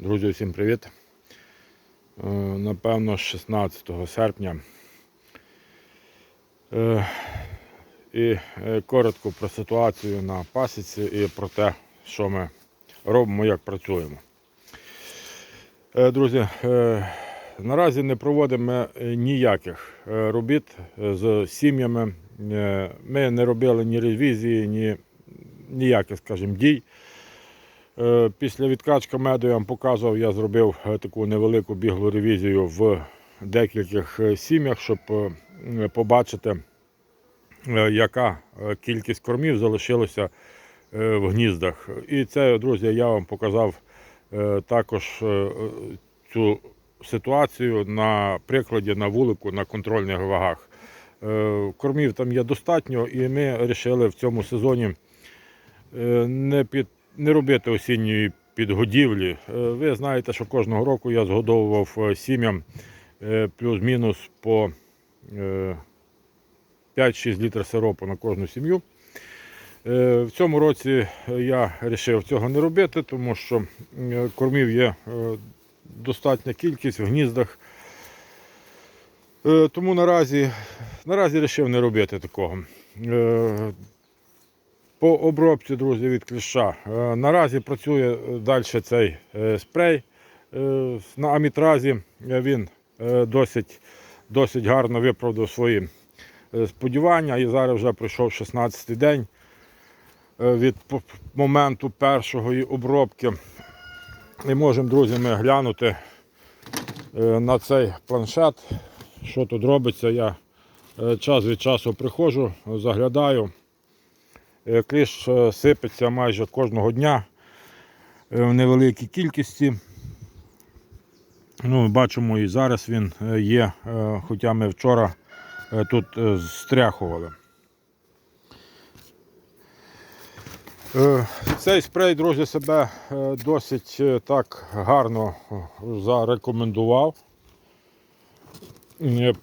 Друзі, всім привіт. Е, Напевно, 16 серпня. Е, І е, коротко про ситуацію на пасіці і про те, що ми робимо, як працюємо. Друзі, наразі не проводимо ніяких робіт з сім'ями. Ми не робили ні ревізії, ні ніяких, скажімо, дій. Е, Після відкачки меду я вам показував, я зробив е, таку невелику біглу ревізію в декількох е, сім'ях, щоб побачити, яка кількість кормів залишилося е, в гніздах. І це, друзі, я вам показав також цю ситуацію на прикладі на вулику на контрольних вагах. Кормів там є достатньо, і ми вирішили в цьому сезоні не під не робити осінньої підгодівлі. Е, Ви знаєте, що кожного року я згодовував е, сім'ям е, плюс-мінус по е, 5-6 літрів сиропу на кожну сім'ю. В цьому році я вирішив цього не робити, тому що кормів є достатня кількість в гніздах. Тому наразі, наразі вирішив не робити такого. Е, по обробці, друзі, від кліща. Е, Наразі працює далі цей е, спрей е, на амітразі. Е, Він е, досить, досить гарно виправдав свої е, сподівання. І зараз вже пройшов 16-й день е, від моменту першої обробки. І можемо, друзі, ми глянути е, на цей планшет, що тут робиться. Я е, час від часу приходжу, заглядаю. Е, Кліш е, сипеться майже кожного дня е, в невеликій кількості. Ну, бачимо, і зараз він є, хоча ми вчора тут стряхували. Цей спрей, друзі, себе досить так гарно зарекомендував.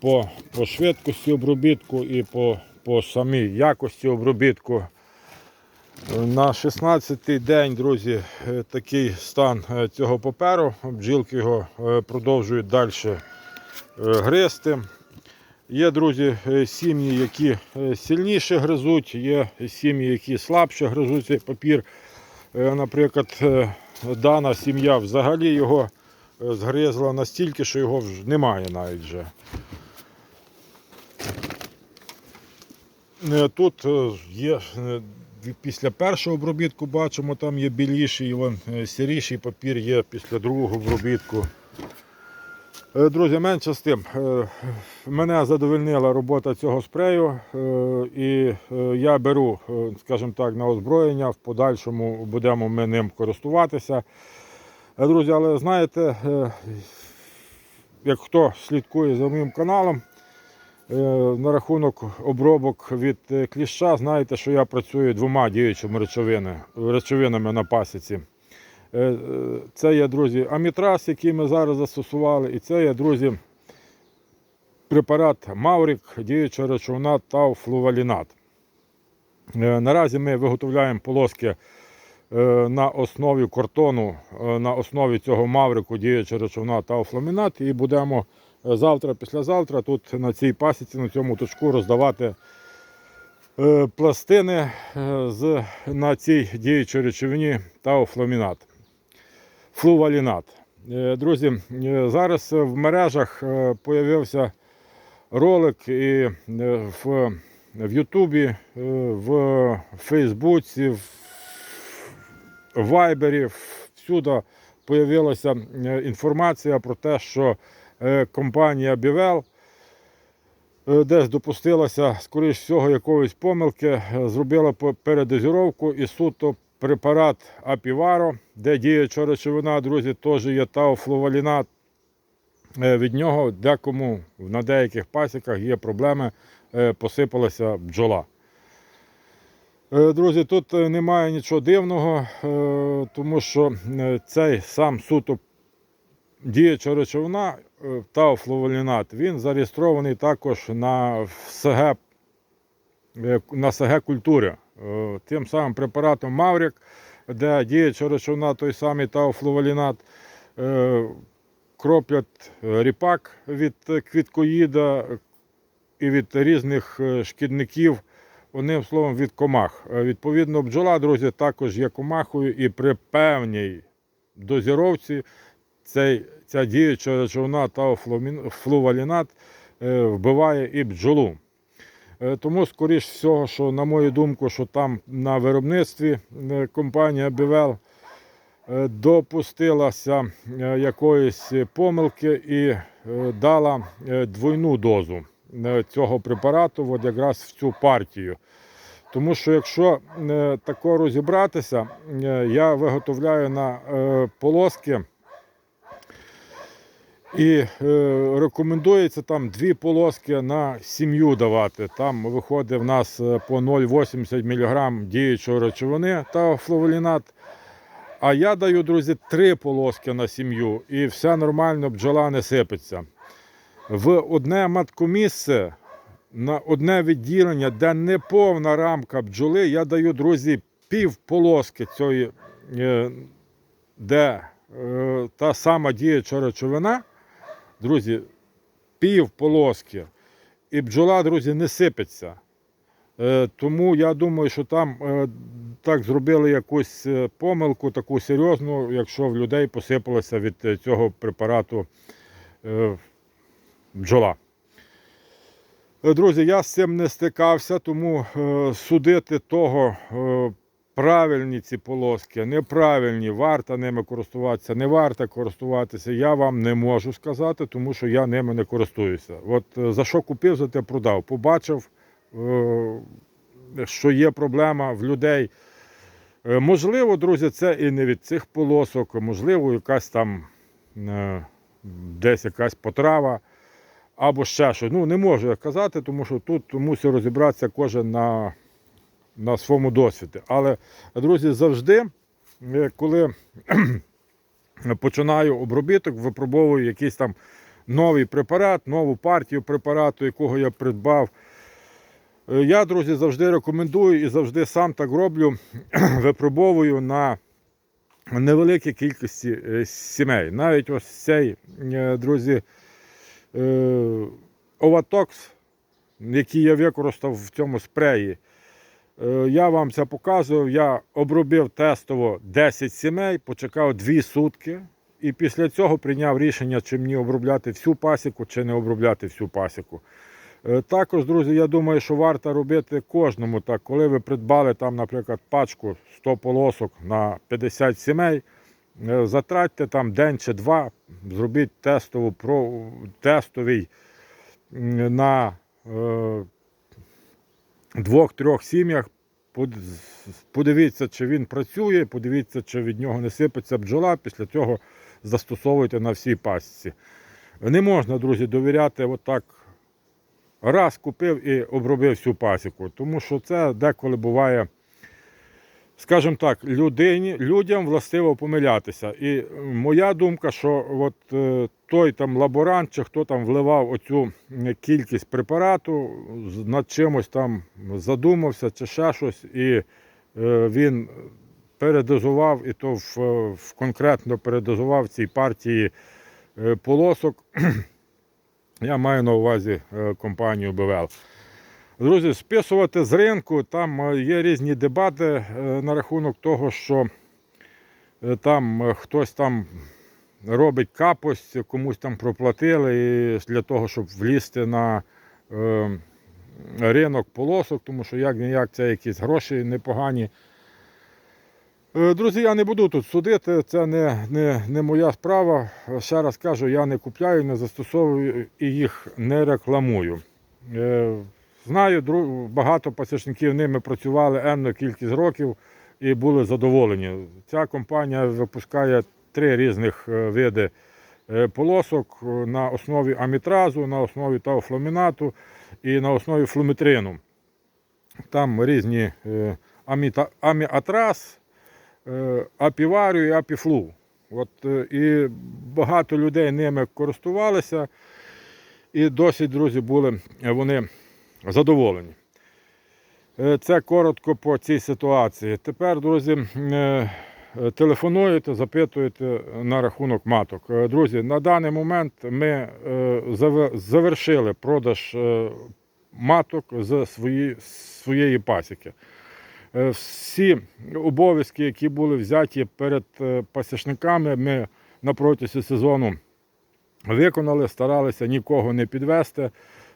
По, по швидкості обробітку і по, по самій якості обробітку. На 16-й день, друзі, е, такий стан е, цього паперу. Бджілки його е, продовжують далі гризти. Є, друзі, сім'ї, які сильніше гризуть, є сім'ї, які слабше гризуть цей папір. Наприклад, дана сім'я взагалі його згризла настільки, що його вже немає навіть вже. Тут є після першого обробітку бачимо, там є біліший, вон е, сіріший папір є після другого обробітку. Е, Друзі, менше з тим. е, Мене задовольнила робота цього спрею, і я беру, скажімо так, на озброєння. В подальшому будемо ми ним користуватися. Друзі, але знаєте, як хто слідкує за моїм каналом, На рахунок обробок від е, кліща, знаєте, що я працюю двома діючими речовини, речовинами на пасіці. Е, е, Це є, друзі, амітраз, який ми зараз застосували, і це є, друзі, препарат Маврик, діюча речовина тауфлувалінат. Е, Наразі ми виготовляємо полоски е, на основі картону, е, на основі цього маврику діюча речовина тауфламінат і будемо е, завтра, післязавтра тут на цій пасіці, на цьому точку роздавати е, пластини е, на цій діючій речовині тауфламінат. Флувалінат. Е, Друзі, е, зараз в мережах е, появився ролик і е, в, Ютубі, е, в Фейсбуці, в Вайбері, всюди появилася е, інформація про те, що е, компанія Бівел е, десь допустилася, скоріш всього, якоїсь помилки, зробила передозіровку і суто препарат Апіваро, де діюча речовина, друзі, теж є тауфлувалінат. Е, Від нього декому на деяких пасіках є проблеми, посипалася бджола. Е, Друзі, тут е, немає нічого дивного, е, тому що цей сам суто діюча речовина е, тауфлувалінат, він зареєстрований також на СГ, на СГ культури. Е, Тим самим препаратом Маврик, де діюча речовина той самий тауфлувалінат. е, кроплять ріпак від квіткоїда і від різних шкідників, одним словом, від комах. Е, Відповідно, бджола, друзі, також є комахою, і при певній дозіровці цей, ця діюча речовина та флувалінат е, вбиває і бджолу. Е, Тому, скоріш всього, що, на мою думку, що там на виробництві компанія Бівел допустилася якоїсь помилки і дала двойну дозу цього препарату от якраз в цю партію. Тому що якщо е, тако розібратися, е, я виготовляю на е, полоски. І е, рекомендується там дві полоски на сім'ю давати. Там виходить в нас е, по 0,80 мг діючої речовини та флаволінат. А я даю, друзі, три полоски на сім'ю, і все нормально, бджола не сипеться. В одне маткомісце, на одне відділення, де не повна рамка бджоли, я даю, друзі, пів полоски цієї, е, де е, та сама діюча речовина. Друзі, пів полоски. І бджола, друзі, не сипеться. Е, Тому я думаю, що там так зробили якусь помилку, таку серйозну, якщо в людей посипалося від цього препарату бджола. Друзі, я з цим не стикався, тому е, судити того, е, правильні ці полоски, неправильні, варто ними користуватися, не варто користуватися, я вам не можу сказати, тому що я ними не користуюся. От е, за що купив, за те продав. Побачив, що є проблема в людей. Можливо, друзі, це і не від цих полосок, можливо, якась там десь якась потрава або ще щось. Ну, не можу я казати, тому що тут мусить розібратися кожен на, на своєму досвіді. Але, друзі, завжди, е, коли починаю обробіток, випробовую якийсь там новий препарат, нову партію препарату, якого я придбав. Е, Я, друзі, завжди рекомендую і завжди сам так роблю, випробовую на невеликій кількості е, сімей. Навіть ось цей, друзі, Оватокс, який я використав в цьому спреї. Е, Я вам це показував. Я обробив тестово 10 сімей, почекав 2 сутки. І після цього прийняв рішення, чи мені обробляти всю пасіку, чи не обробляти всю пасіку. Е, Також, друзі, я думаю, що варто робити кожному так, коли ви придбали там, наприклад, пачку 100 полосок на 50 сімей, е, затратьте там день чи два, зробіть тестову, про, тестовий на е, двох-трьох сім'ях. Подивіться, чи він працює, подивіться, чи від нього не сипеться бджола. Після цього застосовуйте на всій пасіці. Не можна, друзі, довіряти отак. Раз купив і обробив всю пасіку, тому що це деколи буває, скажімо так, людині, людям властиво помилятися. І моя думка, що от е, той там лаборант, чи хто там вливав оцю е, кількість препарату, над чимось там задумався чи ще щось, і е, він передозував, і то в, в конкретно передозував цій партії е, полосок. Я маю на увазі е, компанію БВЛ. Друзі, списувати з ринку, там е, є різні дебати е, на рахунок того, що е, там хтось там робить капость, комусь там проплатили для того, щоб влізти на ринок полосок, тому що як ніяк це якісь гроші непогані. Друзі, я не буду тут судити, це не, не, не моя справа. Ще раз кажу, я не купляю, не застосовую і їх не рекламую. Знаю, багато пасічників ними працювали енну кількість років і були задоволені. Ця компанія випускає три різних е, види е, полосок е, на основі амітразу, на основі тауфламінату і на основі флуметрину. Там різні е, апіварію і апіфлу. От, і багато людей ними користувалися, і досить, друзі, були вони задоволені. Е, Це коротко по цій ситуації. Тепер, друзі, е, е, телефонуєте, запитуєте на рахунок маток. Друзі, на даний момент ми завершили продаж маток з своєї пасіки. Всі обов'язки, які були взяті перед пасічниками, ми на протязі сезону виконали, старалися нікого не підвести,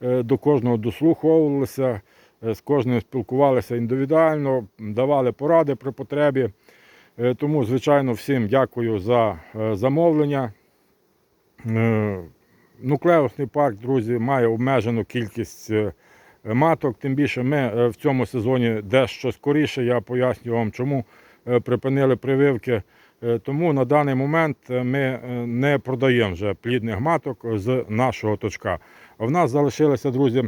до кожного дослуховувалися, е, з кожним спілкувалися індивідуально, давали поради при потребі. Е, Тому, звичайно, всім дякую за е, замовлення. Е, Нуклеусний парк, друзі, має обмежену кількість е, маток. Тим більше ми е, в цьому сезоні дещо скоріше, я поясню вам, чому е, припинили прививки. Е, Тому на даний момент е, ми е, не продаємо вже плідних маток з нашого точка. А в нас залишилися, друзі,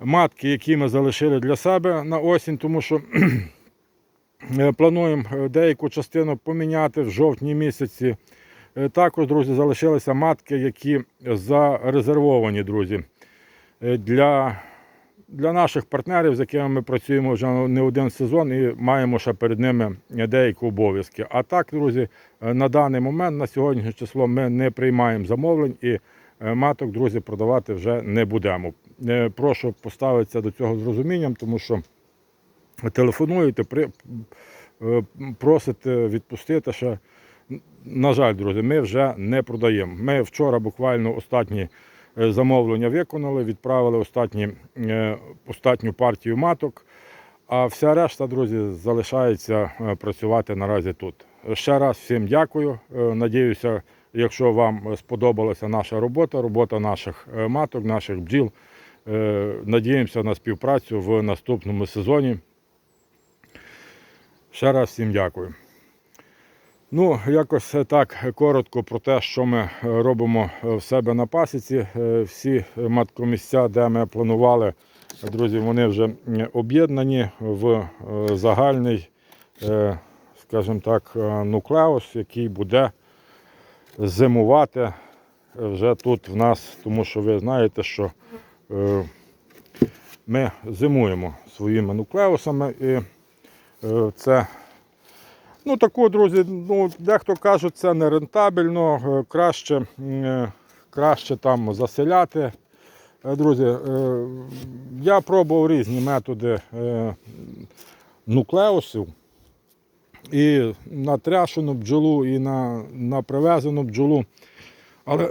матки, які ми залишили для себе на осінь, тому що е, плануємо е, деяку частину поміняти в жовтні місяці. Е, Також, друзі, залишилися матки, які зарезервовані, друзі, для, для наших партнерів, з якими ми працюємо вже не один сезон і маємо ще перед ними деякі обов'язки. А так, друзі, на даний момент, на сьогоднішнє число, ми не приймаємо замовлень і маток, друзі, продавати вже не будемо. Е, Прошу поставитися до цього з розумінням, тому що телефонуєте, е, просите відпустити ще. На жаль, друзі, ми вже не продаємо. Ми вчора буквально останні е, замовлення виконали, відправили останні, е, останню партію маток, а вся решта, друзі, залишається е, працювати наразі тут. Ще раз всім дякую. Е, Надіюся, якщо вам сподобалася наша робота, робота наших е, маток, наших бджіл. Е, Надіємося на співпрацю в наступному сезоні. Ще раз всім дякую. Ну, якось так коротко про те, що ми е, робимо е, в себе на пасіці. Е, Всі маткомісця, де ми планували, друзі, вони вже об'єднані в е, загальний, е, скажімо так, е, нуклеус, який буде зимувати вже тут в нас, тому що ви знаєте, що е, ми зимуємо своїми нуклеусами і е, це Ну, таку, друзі, ну, дехто каже, це не рентабельно, е, краще, краще там заселяти. Друзі, я пробував різні методи нуклеусів. І на тряшену бджолу, і на, на привезену бджолу. Але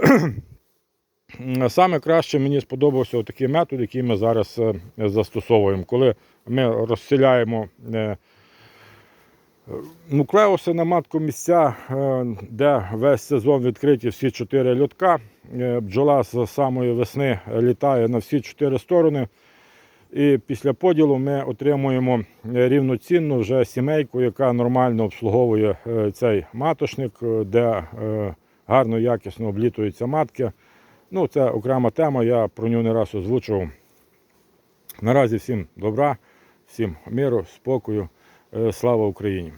саме краще мені сподобався такий метод, який ми зараз е, застосовуємо. Коли ми розселяємо е, нуклеуси на матку місця, е, де весь сезон відкриті всі чотири льотка. Е, Бджола з самої весни літає на всі чотири сторони. І після поділу ми отримуємо рівноцінну вже сімейку, яка нормально обслуговує е, цей маточник, е, де е, гарно, якісно облітуються матки. Ну, це окрема тема, я про нього не раз озвучував. Наразі всім добра, всім миру, спокою. Е, Слава Україні!